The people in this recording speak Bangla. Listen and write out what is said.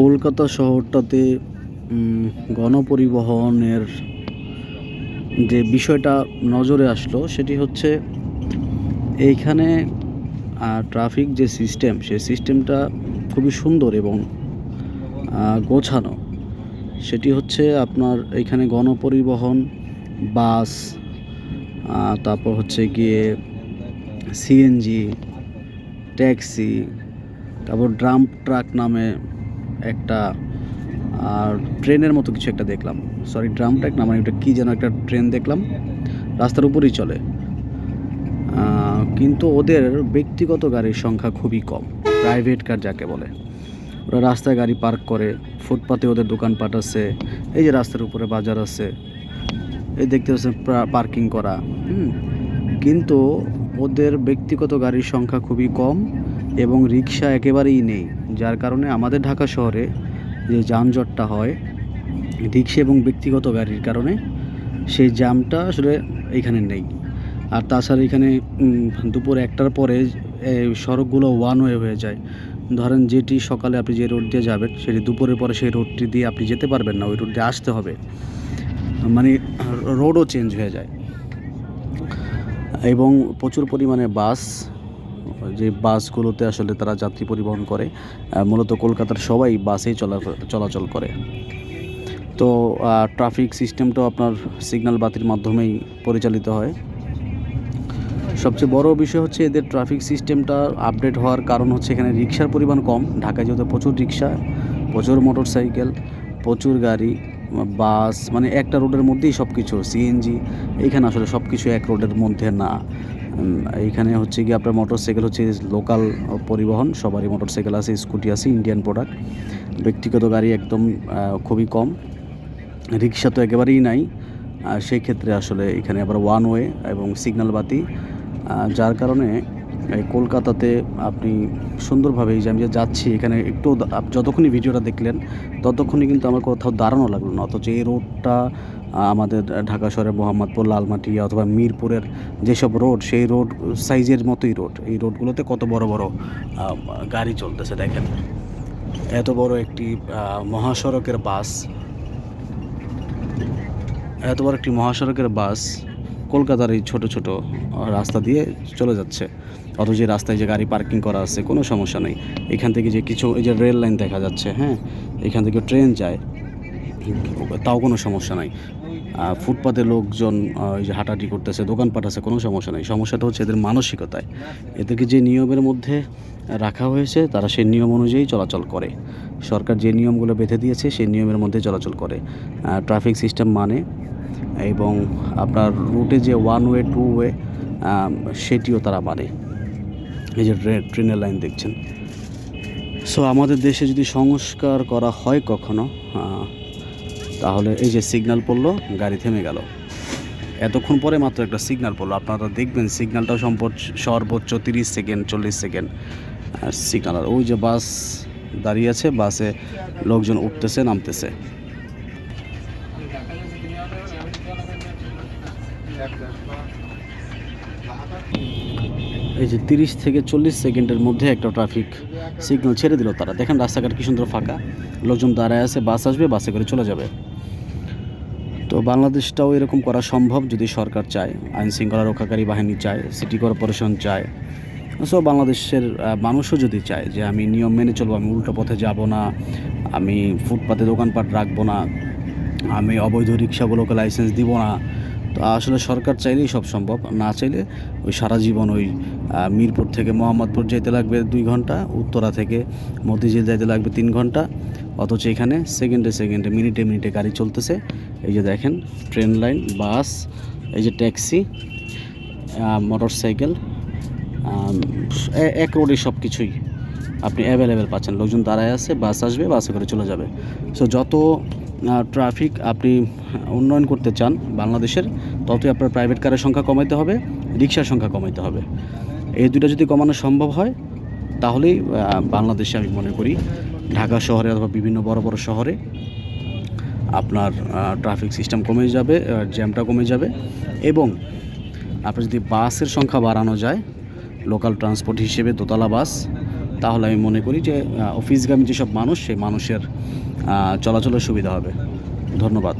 কলকাতা শহরটাতে গণপরিবহনের যে বিষয়টা নজরে আসলো সেটি হচ্ছে এইখানে ট্রাফিক যে সিস্টেম, সেই সিস্টেমটা খুবই সুন্দর এবং গোছানো। সেটি হচ্ছে আপনার এখানে গণপরিবহন, বাস তারপর হচ্ছে গিয়ে সিএনজি, ট্যাক্সি, তারপর ড্রাম ট্রাক নামে একটা, আর ট্রেনের মতো কিছু একটা দেখলাম। সরি ড্রাম ট্রাক না মানে একটা কী যেন একটা ট্রেন দেখলাম। রাস্তার উপরেই চলে। কিন্তু ওদের ব্যক্তিগত গাড়ির সংখ্যা খুবই কম। প্রাইভেট কার যাকে বলে। ওরা রাস্তায় গাড়ি পার্ক করে, ফুটপাতে ওদের দোকানপাট আছে এই যে রাস্তার উপরে বাজার আছে, এই দেখতে পাচ্ছেন পার্কিং করা। হুম, কিন্তু ওদের ব্যক্তিগত গাড়ির সংখ্যা খুবই কম এবং রিক্সা একেবারেই নেই। যার কারণে আমাদের ঢাকা শহরে যে যানজটটা হয় রিক্সা এবং ব্যক্তিগত গাড়ির কারণে সেই জ্যামটা আসলে এখানে নেই। আর তাছাড়া এখানে দুপুর একটার পরে সড়কগুলো ওয়ান ওয়ে হয়ে যায়। ধরেন যেটি সকালে আপনি যে রোড দিয়ে যাবেন, সেটি দুপুরের পরে সেই রোডটি দিয়ে আপনি যেতে পারবেন না, ওই রোড দিয়ে আসতে হবে। মানে রোডও চেঞ্জ হয়ে যায়। এবং প্রচুর পরিমাণে বাস যে বাসগুলোতে আসলে তারা যাত্রী পরিবহন করে মূলত কলকাতার সবাই বাসেই চলা, চলাচল করে। তো ট্রাফিক সিস্টেমটাও আপনার সিগন্যাল বাতির মাধ্যমেই পরিচালিত হয়। সবচেয়ে বড় বিষয় হচ্ছে এদের ট্রাফিক সিস্টেমটা আপডেট হওয়ার কারণ হচ্ছে এখানে রিক্সার পরিমাণ কম। ঢাকায় যেহেতু প্রচুর রিক্সা প্রচুর মোটর সাইকেল প্রচুর গাড়ি, বাস মানে একটা রোডের মধ্যেই সব কিছু সিএনজি এখানে আসলে সব কিছু এক রোডের মধ্যে না। এইখানে হচ্ছে কি আপনার মোটর সাইকেল হচ্ছে লোকাল পরিবহন। সবারই মোটর সাইকেল আছে স্কুটি আছে ইন্ডিয়ান প্রোডাক্ট ব্যক্তিগত গাড়ি একদম খুবই কম। রিক্সা তো একেবারেই নাই। সেই ক্ষেত্রে আসলে এখানে আবার ওয়ান ওয়ে এবং সিগন্যাল বাতি। যার কারণে এই কলকাতাতে আপনি সুন্দরভাবে এই যে আমি যে যাচ্ছি, এখানে একটু যতক্ষণই ভিডিওটা দেখলেন, ততক্ষণই কিন্তু আমার কোথাও দাঁড়ানো লাগল না। অথচ এই রোডটা আমাদের ঢাকা শহরের মোহাম্মদপুর লালমাটি অথবা মিরপুরের যেসব রোড, সেই রোড সাইজের মতোই রোড। এই রোডগুলোতে কত বড় বড় গাড়ি চলতেছে দেখেন। এত বড় একটি মহাসড়কের বাস, এত বড় একটি মহাসড়কের বাস কলকাতার এই ছোট ছোট রাস্তা দিয়ে চলে যাচ্ছে। অথচ যে রাস্তায় যে গাড়ি পার্কিং করা আছে, কোনো সমস্যা নেই। এখান থেকে যে কিছু, এই যে রেল লাইন দেখা যাচ্ছে হ্যাঁ এখান থেকে ট্রেন যায়, তাও কোনো সমস্যা নাই। ফুটপাতে লোকজন এই যে হাঁটাহাঁটি করতেছে, দোকানপাট আছে, কোনো সমস্যা নেই। সমস্যাটা হচ্ছে এদের মানসিকতায়। এদেরকে যে নিয়মের মধ্যে রাখা হয়েছে, তারা সেই নিয়ম অনুযায়ী চলাচল করে। সরকার যে নিয়মগুলো বেঁধে দিয়েছে, সেই নিয়মের মধ্যে চলাচল করে। ট্রাফিক সিস্টেম মানে এবং আপনার রুটে যে ওয়ান ওয়ে টু ওয়ে সেটিও তারা মানে। এই যে ট্রেনের লাইন দেখছেন। সো আমাদের দেশে যদি সংস্কার করা হয় কখনো তাহলে এই যে সিগন্যাল পড়ল, গাড়ি থেমে গেল। এতক্ষণ পরে মাত্র একটা সিগন্যাল পড়ল। আপনারা দেখবেন সিগন্যালটাও সম্পর্ক সর্বোচ্চ তিরিশ সেকেন্ড, চল্লিশ সেকেন্ড সিগন্যাল আর ওই যে বাস দাঁড়িয়ে আছে বাসে লোকজন উঠতেছে, নামতেছে। এই যে তিরিশ থেকে চল্লিশ সেকেন্ডের মধ্যে একটা ট্রাফিক সিগন্যাল ছেড়ে দিল তারা। দেখেন রাস্তাঘাট কি সুন্দর ফাঁকা। লোকজন দাঁড়ায় আছে বাস আসবে বাসে করে চলে যাবে। তো বাংলাদেশটাও এরকম করা সম্ভব যদি সরকার চায়। আইন শৃঙ্খলা রক্ষাকারী বাহিনী চায় সিটি কর্পোরেশন চায়। সো বাংলাদেশের মানুষও যদি চায় যে আমি নিয়ম মেনে চলবো, আমি উল্টো পথে যাব না, আমি ফুটপাতে দোকানপাট রাখব না, আমি অবৈধ রিক্সাগুলোকে লাইসেন্স দিব না তো আসলে সরকার চাইলেই সব সম্ভব। না চাইলে ওই সারা জীবন ওই মিরপুর থেকে মোহাম্মদপুর যেতে লাগবে দুই ঘণ্টা, উত্তরা থেকে মতিঝিল যাইতে লাগবে তিন ঘণ্টা, অথচ এখানে সেকেন্ডে সেকেন্ডে মিনিটে মিনিটে গাড়ি চলতেছে। এই যে দেখেন ট্রেন লাইন বাস এই যে ট্যাক্সি মোটর সাইকেল এক রোডে সব কিছুই আপনি অ্যাভেলেবেল পাচ্ছেন। লোকজন দাঁড়ায় আছে বাস আসবে বাসে করে চলে যাবে। সো যত ট্রাফিক আপনি উন্নয়ন করতে চান বাংলাদেশের ততই আপনার প্রাইভেট কারের সংখ্যা কমাইতে হবে রিক্সার সংখ্যা কমাইতে হবে। এই দুটো যদি কমানো সম্ভব হয়, তাহলেই বাংলাদেশে আমি মনে করি ঢাকা শহরে অথবা বিভিন্ন বড় বড় শহরে আপনার ট্রাফিক সিস্টেম কমে যাবে জ্যামটা কমে যাবে এবং আপনার যদি বাসের সংখ্যা বাড়ানো যায় লোকাল ট্রান্সপোর্ট হিসেবে দোতলা বাস তাহলে আমি মনে করি যে অফিসগামী যেসব মানুষ সেই মানুষের চলাচলের সুবিধা হবে। ধন্যবাদ।